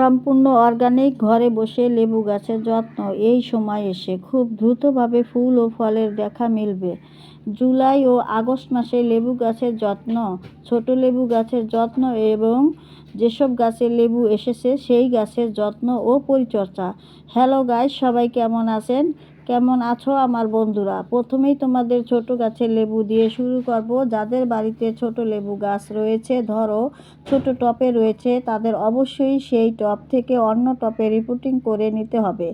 সম্পূর্ণ অর্গানিক ঘরে বসে লেবু গাছের যত্ন। এই সময় এসে খুব দ্রুতভাবে ফুল ও ফলের দেখা মিলবে। জুলাই ও আগস্ট মাসে লেবু গাছের যত্ন, ছোট লেবু গাছের যত্ন এবং যেসব গাছে লেবু এসেছে সেই গাছের যত্ন ও পরিচর্যা। হ্যালো গাইস সবাই কেমন আছেন? কেমন আছো আমার বন্ধুরা? প্রথমেই তোমাদের ছোট গাছের লেবু দিয়ে শুরু করব। যাদের বাড়িতে ছোট লেবু গাছ রয়েছে, ধরো ছোট টপে রয়েছে, তাদের অবশ্যই সেই টপ থেকে অন্য টপে রিপোর্টিং করে নিতে হবে।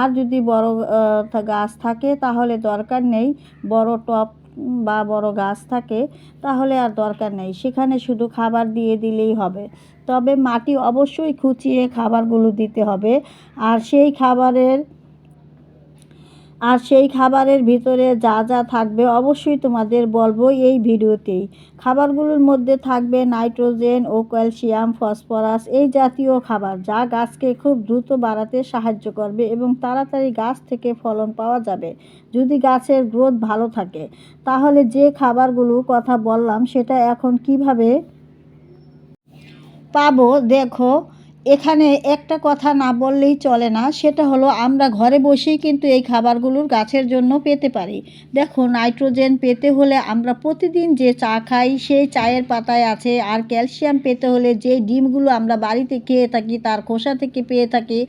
আর যদি বড় গাছ থাকে, তাহলে দরকার নেই বড় টপ বা বড় গাছ থাকে, তাহলে আর দরকার নেই। সেখানে শুধু খাবার দিয়ে দিলেই হবে। তবে মাটি অবশ্যই খুঁচিয়ে খাবারগুলো দিতে হবে। আর সেই খাবারের আর সেই খাবারের ভিতরে যা যা থাকবে অবশ্যই তোমাদের বলব এই ভিডিওতেই। খাবারগুলোর মধ্যে থাকবে নাইট্রোজেন ও ক্যালসিয়াম, ফসফরাস এই জাতীয় খাবার যা গাছকে খুব দ্রুত বাড়াতে সাহায্য করবে এবং তাড়াতাড়ি গাছ থেকে ফলন পাওয়া যাবে। যদি গাছের গ্রোথ ভালো থাকে, তাহলে যে খাবারগুলো কথা বললাম সেটা এখন কীভাবে পাবো, দেখো। এখানে একটা কথা না বললেই চলে না, সেটা হলো আমরা ঘরে বসেই কিন্তু এই খাবারগুলোর গাছের জন্য পেতে পারি। দেখো নাইট্রোজেন পেতে হলে আমরা প্রতিদিন যে চা খাই, সেই চায়ের পাতায় আছে, আর ক্যালসিয়াম পেতে হলে যে ডিমগুলো আমরা বাড়িতে খেয়ে থাকি, তার খোসা থেকে পেয়ে থাকি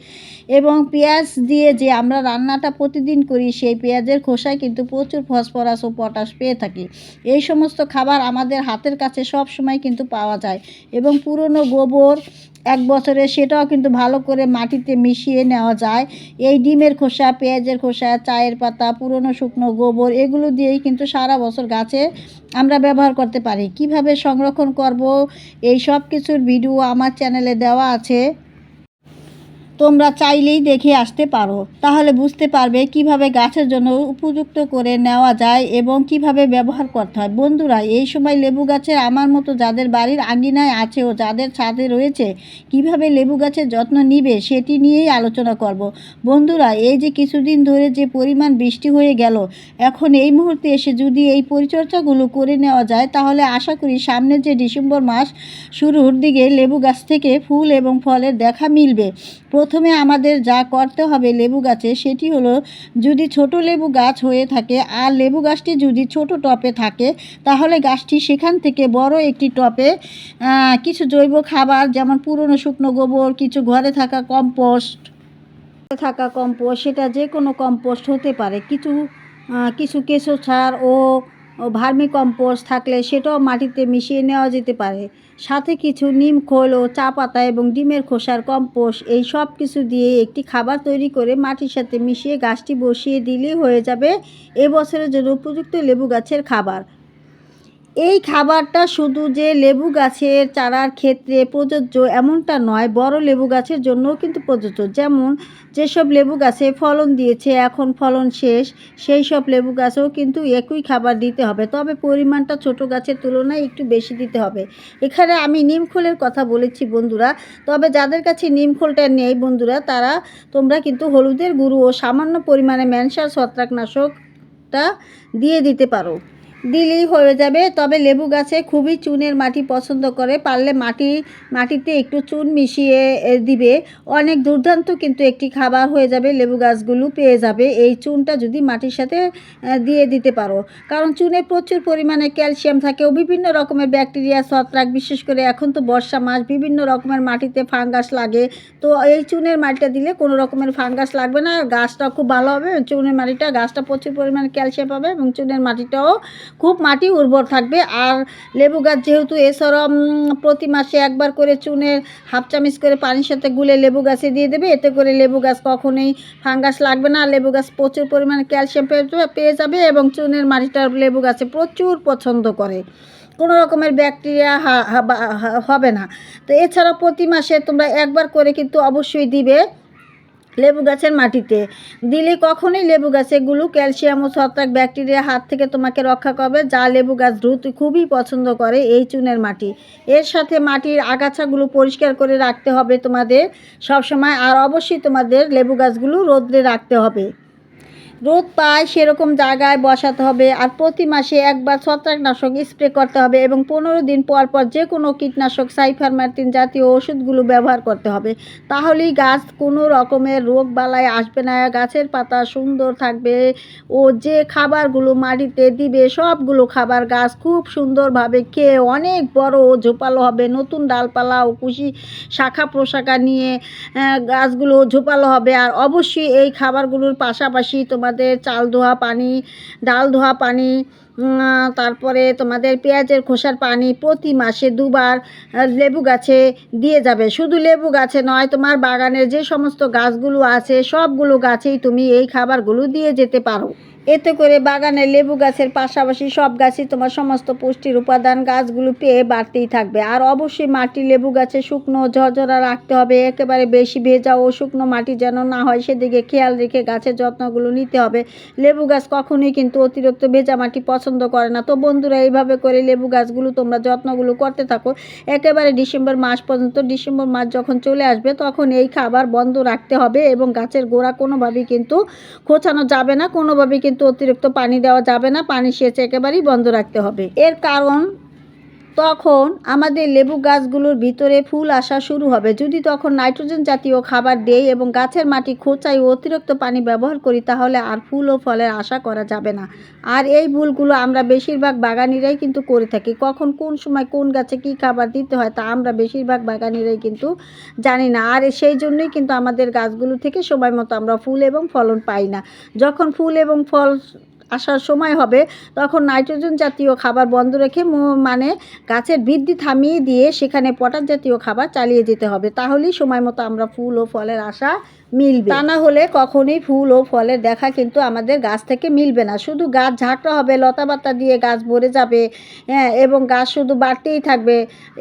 এবং পেঁয়াজ দিয়ে যে আমরা রান্নাটা প্রতিদিন করি, সেই পেঁয়াজের খোসায় কিন্তু প্রচুর ফসফরাস ও পটাশ পেয়ে থাকি। এই সমস্ত খাবার আমাদের হাতের কাছে সব সময় কিন্তু পাওয়া যায় এবং পুরনো গোবর এক বছরে সেটাও কিন্তু ভালো করে মাটিতে মিশিয়ে নেওয়া যায়। এই ডিমের খোসা, পেঁয়াজের খোসা, চায়ের পাতা, পুরনো শুকনো গোবর, এগুলো দিয়েই কিন্তু সারা বছর গাছে আমরা ব্যবহার করতে পারি। কীভাবে সংরক্ষণ করব? এই সব কিছুর ভিডিও আমার চ্যানেলে দেওয়া আছে। তোমরা চাইলেই দেখে আসতে পারো। তাহলে বুঝতে পারবে কীভাবে গাছের জন্য উপযুক্ত করে নেওয়া যায় এবং কীভাবে ব্যবহার করতে হয়। বন্ধুরা, এই সময় লেবু গাছের আমার মতো যাদের বাড়ির আঙ্গিনায় আছে ও যাদের ছাদে রয়েছে, কীভাবে লেবু গাছের যত্ন নিবে সেটি নিয়েই আলোচনা করব। বন্ধুরা, এই যে কিছুদিন ধরে যে পরিমাণ বৃষ্টি হয়ে গেল, এখন এই মুহূর্তে এসে যদি এই পরিচর্যাগুলো করে নেওয়া যায়, তাহলে আশা করি সামনের যে ডিসেম্বর মাস শুরুর দিকে লেবু গাছ থেকে ফুল এবং ফলের দেখা মিলবে। প্রথমে আমাদের যা করতে হবে লেবু গাছে সেটি হলো, যদি ছোট লেবু গাছ হয়ে থাকে আর লেবু গাছটি যদি ছোট টপে থাকে, তাহলে গাছটি সেখান থেকে বড় একটি টপে কিছু জৈব খাবার যেমন পুরনো শুকনো গোবর, কিছু ঘরে থাকা কম্পোস্ট থাকা কম্পোস্ট, সেটা যে কোনো কম্পোস্ট হতে পারে। কিছু কিছু কেঁচো সার ও ও ভার্মি কম্পোস্ট থাকলে সেটাও মাটিতে মিশিয়ে নেওয়া যেতে পারে। সাথে কিছু নিম খোল ও চা পাতা এবং ডিমের খোসার কম্পোস্ট, এই সব কিছু দিয়ে একটি খাবার তৈরি করে মাটির সাথে মিশিয়ে গাছটি বসিয়ে দিলেই হয়ে যাবে এবছরের জন্য উপযুক্ত লেবু গাছের খাবার। এই খাবারটা শুধু যে লেবু গাছের চারার ক্ষেত্রে প্রযোজ্য এমনটা নয়, বড় লেবু গাছের জন্যও কিন্তু প্রযোজ্য। যেমন যেসব লেবু গাছে ফলন দিয়েছে, এখন ফলন শেষ, সেই সব লেবু গাছেও কিন্তু একই খাবার দিতে হবে। তবে পরিমাণটা ছোট গাছের তুলনায় একটু বেশি দিতে হবে। এখানে আমি নিমখোলের কথা বলেছি বন্ধুরা। তবে যাদের কাছে নিমখোলটা নেই বন্ধুরা, তারা, তোমরা কিন্তু হলুদের গুঁড়ো ও সামান্য পরিমাণে ম্যানসার ছত্রাকনাশকটা দিয়ে দিতে পারো। দিলেই হয়ে যাবে। তবে লেবু গাছে খুবই চুনের মাটি পছন্দ করে। পারলে মাটি, মাটিতে একটু চুন মিশিয়ে দিবে। অনেক দুর্দান্ত কিন্তু একটি খাবার হয়ে যাবে। লেবু গাছগুলো পেয়ে যাবে। এই চুনটা যদি মাটির সাথে দিয়ে দিতে পারো। কারণ চুনে প্রচুর পরিমাণে ক্যালসিয়াম থাকে ও বিভিন্ন রকমের ব্যাকটেরিয়া, ছত্রাক, বিশেষ করে এখন তো বর্ষা মাস, বিভিন্ন রকমের মাটিতে ফাঙ্গাস লাগে। তো এই চুনের মাটিটা দিলে কোনো রকমের ফাঙ্গাস লাগবে না। গাছটা খুব ভালো হবে। চুনের মাটিটা গাছটা প্রচুর পরিমাণে ক্যালসিয়াম পাবে এবং চুনের মাটিটাও খুব মাটি উর্বর থাকবে। আর লেবু গাছ যেহেতু এছাড়া প্রতি মাসে একবার করে চুনের হাফ চামচ করে পানির সাথে গুলে লেবু গাছে দিয়ে দেবে। এতে করে লেবু গাছ কখনোই ফাঙ্গাস লাগবে না। লেবু গাছ প্রচুর পরিমাণে ক্যালসিয়াম পেয়ে যাবে- পেয়ে যাবে এবং চুনের মাটিটা লেবু গাছে প্রচুর পছন্দ করে। কোনো রকমের ব্যাকটেরিয়া হবে না। তো এছাড়া প্রতি মাসে তোমরা একবার করে কিন্তু অবশ্যই দিবে। লেবু গাছের মাটিতে। দিলে কখনই লেবু গাছেগুলো ক্যালসিয়াম ও ছত্রাক ব্যাকটেরিয়া হাত থেকে তোমাকে রক্ষা করবে, যা লেবু গাছ দ্রুত খুবই পছন্দ করে এই চুনের মাটি। এর সাথে মাটির আগাছাগুলো পরিষ্কার করে রাখতে হবে তোমাদের সব সময় আর অবশ্যই তোমাদের লেবু গাছগুলো রোদ্রে রাখতে হবে। রোদ পায়, সেরকম জায়গায় বসাতে হবে আর প্রতি মাসে একবার ছত্রাকনাশক স্প্রে করতে হবে এবং পনেরো দিন পর পর যে কোনো কীটনাশক সাইফারমার্টিন জাতীয় ওষুধগুলো ব্যবহার করতে হবে। তাহলেই গাছ কোনো রকমের রোগ বালাই আসবে না, গাছের পাতা সুন্দর থাকবে ও যে খাবারগুলো মাটিতে দিবে, সবগুলো খাবার গাছ খুব সুন্দরভাবে খেয়ে অনেক বড় ও ঝোপালো হবে। নতুন ডালপালা ও কুশি শাখা প্রশাখা নিয়ে গাছগুলো ঝোপালো হবে আর অবশ্যই এই খাবারগুলোর পাশাপাশি তোমাদের চাল ধোয়া পানি, ডাল ধোয়া পানি তারপরে তোমাদের পেঁয়াজের খোসার পানি প্রতি মাসে দুবার লেবু গাছে দিয়ে যাবে। শুধু লেবু গাছে নয়, তোমার বাগানের যে সমস্ত গাছগুলো আছে, সবগুলো গাছেই তুমি এই খাবারগুলো দিয়ে যেতে পারো। এতে করে বাগানে লেবু গাছের পাশাপাশি সব গাছই তোমার সমস্ত পুষ্টির উপাদান গাছগুলো পেয়ে বাড়তেই থাকবে। আর অবশ্যই মাটি লেবু গাছে শুকনো ঝরঝরা রাখতে হবে, একেবারে বেশি ভেজা ও শুকনো মাটি যেন না হয় সেদিকে খেয়াল রেখে গাছের যত্নগুলো নিতে হবে। লেবু গাছ কখনোই কিন্তু অতিরিক্ত ভেজা মাটি পছন্দ করে না। তো বন্ধুরা, এইভাবে করে লেবু গাছগুলো তোমরা যত্নগুলো করতে থাকো। একেবারে ডিসেম্বর মাস পর্যন্ত, ডিসেম্বর মাস যখন চলে আসবে, তখন এই খাবার বন্ধ রাখতে হবে এবং গাছের গোড়া কোনোভাবেই কিন্তু খোঁচানো যাবে না, কোনোভাবেই কিন্তু অতিরিক্ত পানি দেওয়া যাবে না। পানি সেচ একেবারেই বন্ধ রাখতে হবে। এর কারণ তখন আমাদের লেবু গাছগুলোর ভিতরে ফুল আসা শুরু হবে। যদি তখন নাইট্রোজেন জাতীয় খাবার দেই এবং গাছের মাটি খোঁচাই অতিরিক্ত পানি ব্যবহার করি, তাহলে আর ফুল ও ফলের আশা করা যাবে না। আর এই ভুলগুলো আমরা বেশিরভাগ বাগানিরাই কিন্তু করে থাকি। কখন কোন সময় কোন গাছে কী খাবার দিতে হয় তা আমরা বেশিরভাগ বাগানিরাই কিন্তু জানি না। আর সেই জন্যই কিন্তু আমাদের গাছগুলো থেকে সময় মতো আমরা ফুল এবং ফলন পাই না। যখন ফুল এবং ফল আসার সময় হবে, তখন নাইট্রোজেন জাতীয় খাবার বন্ধ রেখে মানে গাছের বৃদ্ধি থামিয়ে দিয়ে সেখানে পটাশ জাতীয় খাবার চালিয়ে যেতে হবে। তাহলেই সময় মতো আমরা ফুল ও ফলের আশা মিলবে। তা না হলে কখনোই ফুল ও ফলের দেখা কিন্তু আমাদের গাছ থেকে মিলবে না। শুধু গাছ ঝাঁকড়া হবে, লতাপাতা দিয়ে গাছ ভরে যাবে হ্যাঁ এবং গাছ শুধু বাড়তেই থাকবে।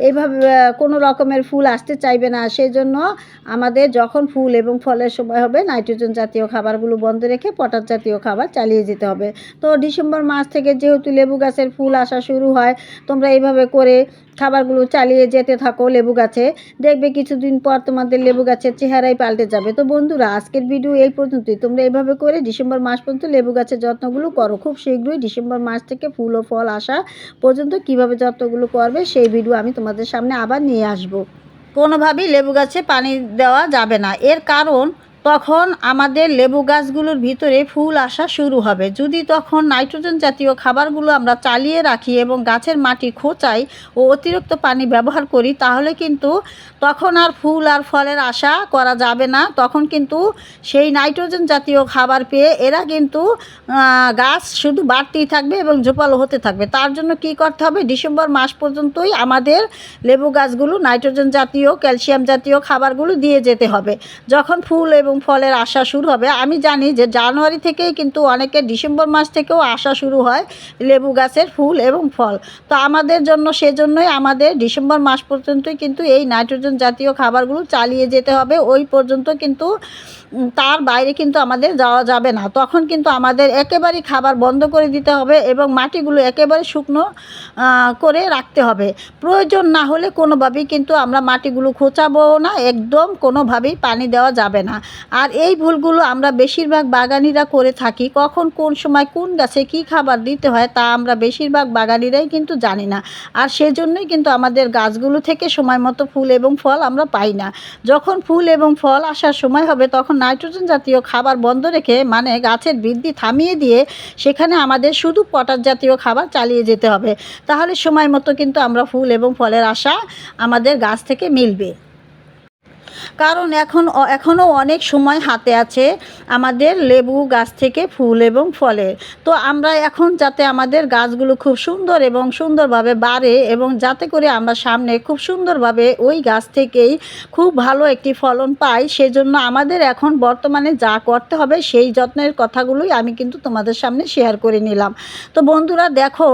এইভাবে কোনো রকমের ফুল আসতে চাইবে না। সেই জন্য আমাদের যখন ফুল এবং ফলের সময় হবে, নাইট্রোজেন জাতীয় খাবারগুলো বন্ধ রেখে পটাশ জাতীয় খাবার চালিয়ে যেতে হবে। তো ডিসেম্বর মাস থেকে যেহেতু লেবু গাছের ফুল আসা শুরু হয়, তোমরা এইভাবে করে খাবারগুলো চালিয়ে যেতে থাকো লেবু গাছে। দেখবে কিছুদিন পর তোমাদের লেবু গাছের চেহারাই পাল্টে যাবে। তো বন্ধুরা, আজকের ভিডিও এই পর্যন্তই। তোমরা এইভাবে করে ডিসেম্বর মাস পর্যন্ত লেবু গাছের যত্নগুলো করো। খুব শীঘ্রই ডিসেম্বর মাস থেকে ফুল ও ফল আসা পর্যন্ত কীভাবে যত্নগুলো করবে সেই ভিডিও আমি তোমাদের সামনে আবার নিয়ে আসব। কোনোভাবেই লেবু গাছে পানি দেওয়া যাবে না। এর কারণ তখন আমাদের লেবু গাছগুলোর ভিতরে ফুল আসা শুরু হবে। যদি তখন নাইট্রোজেন জাতীয় খাবারগুলো আমরা চালিয়ে রাখি এবং গাছের মাটি খোঁচাই ও অতিরিক্ত পানি ব্যবহার করি, তাহলে কিন্তু তখন আর ফুল আর ফলের আশা করা যাবে না। তখন কিন্তু সেই নাইট্রোজেন জাতীয় খাবার পেয়ে এরা কিন্তু গাছ শুধু বাড়তেই থাকবে এবং ঝোপালো হতে থাকবে। তার জন্য কি করতে হবে? ডিসেম্বর মাস পর্যন্তই আমাদের লেবু গাছগুলো নাইট্রোজেন জাতীয়, ক্যালসিয়াম জাতীয় খাবারগুলো দিয়ে যেতে হবে। যখন ফুল এবং ফলের আসা শুরু হবে। আমি জানি যে জানুয়ারি থেকেই কিন্তু অনেকে ডিসেম্বর মাস থেকেও আসা শুরু হয় লেবু গাছের ফুল এবং ফল। তো আমাদের জন্য সেজন্যই আমাদের ডিসেম্বর মাস পর্যন্তই কিন্তু এই নাইট্রোজেন জাতীয় খাবারগুলো চালিয়ে যেতে হবে। ওই পর্যন্ত কিন্তু তার বাইরে কিন্তু আমাদের যাওয়া যাবে না। তখন কিন্তু আমাদের একেবারেই খাবার বন্ধ করে দিতে হবে এবং মাটিগুলো একেবারে শুকনো করে রাখতে হবে। প্রয়োজন না হলে কোনোভাবেই কিন্তু আমরা মাটিগুলো খোঁচাবো না, একদম কোনোভাবেই পানি দেওয়া যাবে না। আর এই ভুলগুলো আমরা বেশিরভাগ বাগানিরা করে থাকি, কখন কোন সময় কোন গাছে কি খাবার দিতে হয় তা আমরা বেশিরভাগ বাগানিরাই কিন্তু জানি না। আর সেজন্যই কিন্তু আমাদের গাছগুলো থেকে সময় মতো ফুল এবং ফল আমরা পাই না। যখন ফুল এবং ফল আসার সময় হবে তখন নাইট্রোজেন জাতীয় খাবার বন্ধ রেখে মানে গাছের বৃদ্ধি থামিয়ে দিয়ে সেখানে আমাদের শুধু পটাশ জাতীয় খাবার চালিয়ে যেতে হবে। তাহলে সময় মতো কিন্তু আমরা ফুল এবং ফলের আশা আমাদের গাছ থেকে মিলবে। কারণ এখন এখনও অনেক সময় হাতে আছে আমাদের লেবু গাছ থেকে ফুল এবং ফলের। তো আমরা এখন যাতে আমাদের গাছগুলো খুব সুন্দর এবং সুন্দরভাবে বাড়ে এবং যাতে করে আমরা সামনে খুব সুন্দরভাবে ওই গাছ থেকেই খুব ভালো একটি ফলন পাই, সেজন্য আমাদের এখন বর্তমানে যা করতে হবে সেই যত্নের কথাগুলোই আমি কিন্তু তোমাদের সামনে শেয়ার করে নিলাম। তো বন্ধুরা দেখো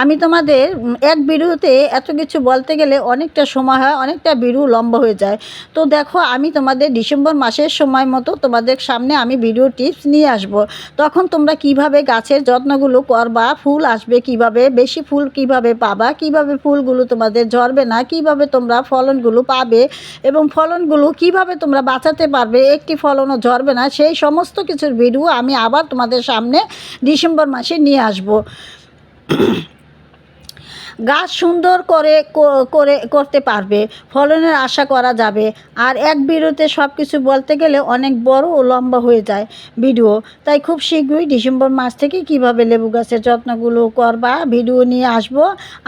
আমি তোমাদের এক বিরুতে এত কিছু বলতে গেলে অনেকটা সময় হয়, অনেকটা বিরু লম্বা হয়ে যায়। তো দেখো, আমি তোমাদের ডিসেম্বর মাসের সময় মতো তোমাদের সামনে আমি ভিডিও টিপস নিয়ে আসব। তখন তোমরা কীভাবে গাছের যত্নগুলো করবা, ফুল আসবে কীভাবে, বেশি ফুল কীভাবে পাবা, কীভাবে ফুলগুলো তোমাদের ঝরবে না, কীভাবে তোমরা ফলনগুলো পাবে এবং ফলনগুলো কীভাবে তোমরা বাঁচাতে পারবে, একটি ফলনও ঝরবে না, সেই সমস্ত কিছুর ভিডিও আমি আবার তোমাদের সামনে ডিসেম্বর মাসে নিয়ে আসব। গাছ সুন্দর করে করে করতে পারবে, ফলনের আশা করা যাবে। আর এক ভিডিওতে সব কিছু বলতে গেলে অনেক বড় ও লম্বা হয়ে যায় ভিডিও। তাই খুব শীঘ্রই ডিসেম্বর মাস থেকে কীভাবে লেবু গাছের যত্নগুলো করবা ভিডিও নিয়ে আসব।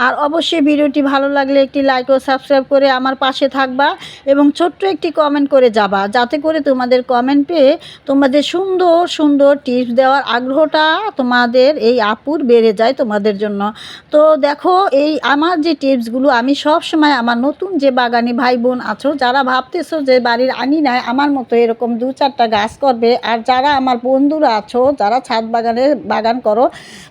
আর অবশ্যই ভিডিওটি ভালো লাগলে একটি লাইক ও সাবস্ক্রাইব করে আমার পাশে থাকবা এবং ছোট্ট একটি কমেন্ট করে যাবা, যাতে করে তোমাদের কমেন্ট পেয়ে তোমাদের সুন্দর সুন্দর টিপস দেওয়ার আগ্রহটা তোমাদের এই আপুর বেড়ে যায় তোমাদের জন্য। তো দেখো এই আমার যে টিপসগুলো আমি সব সময় আমার নতুন যে বাগানি ভাই বোন আছো, যারা ভাবতেছো যে বাড়ির আঙিনায় আমার মতো এরকম দু চারটা গাছ করবে, আর যারা আমার বন্ধুরা আছো, যারা ছাদ বাগানে বাগান করো,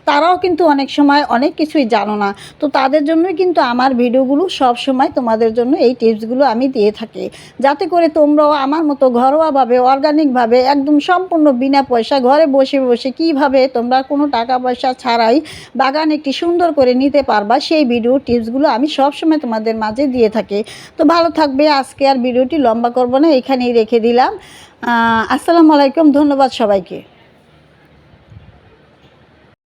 তারাও কিন্তু অনেক সময় অনেক কিছুই জানো না। তো তাদের জন্যই কিন্তু আমার ভিডিওগুলো সব সময় তোমাদের জন্য এই টিপসগুলো আমি দিয়ে থাকি। যাতে করে তোমরাও আমার মতো ঘরোয়াভাবে অর্গানিকভাবে একদম সম্পূর্ণ বিনা পয়সা ঘরে বসে বসে কীভাবে তোমরা কোনো টাকা পয়সা ছাড়াই বাগান একটি সুন্দর করে নিতে পারবা সেই ভিডিও টিপসগুলো আমি সবসময় তোমাদের মাঝে দিয়ে থাকি। তো ভালো থাকবে, আজকে আর ভিডিওটি লম্বা করব না, এখানেই রেখে দিলাম। আসসালামু আলাইকুম, ধন্যবাদ সবাইকে।